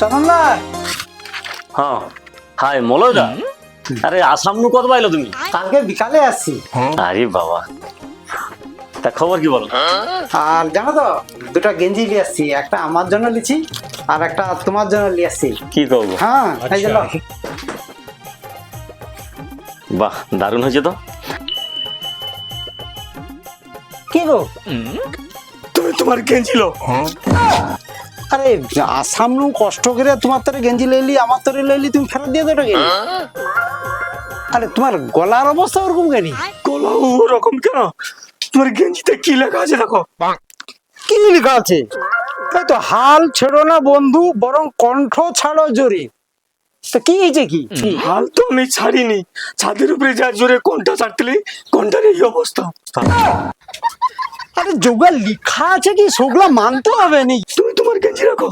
চন্দনদা। হ্যাঁ। হাই মলয়দা। আরে আসাম নু কত পাইলো তুমি? কালকে বিকালে আসছি। আরে বাবা। তা খবর কি বলো? আর জানো তো দুটো গেঞ্জি নিয়ে আসছি। একটা আমার জন্য লিছি আর একটা তোমার জন্য নিয়ে আসছি। কি করব হ্যাঁ এই যে বাহ দারুণ হয়েছে তো। কি গো? তুমি তোমার গেঞ্জিলো আরে আসাম নু কষ্ট করে তোমার তোরে গেঞ্জি লইলি আমার তোরে লইলি তুমি ফেরত দিয়ে আরে তোমার গলার অবস্থা ওরকম কেন? গলা ওরকম কেন? তোমার গেঞ্জিতে কি লেখা আছে দেখো? কি লেখা আছে? এই তো হাল ছেড়ো না বন্ধু বরং কণ্ঠ ছাড়ো জোরে। তো কি হয়েছে কি? হাল তো আমি ছাড়িনি। ছাদের উপরে যা জোরে কোনটা ছাড়তেলি কোনটার এই অবস্থা। আরে যোগা লেখা আছে কি? সেগুলা মানতে হবে নি। তোমার গেঞ্জি রাখো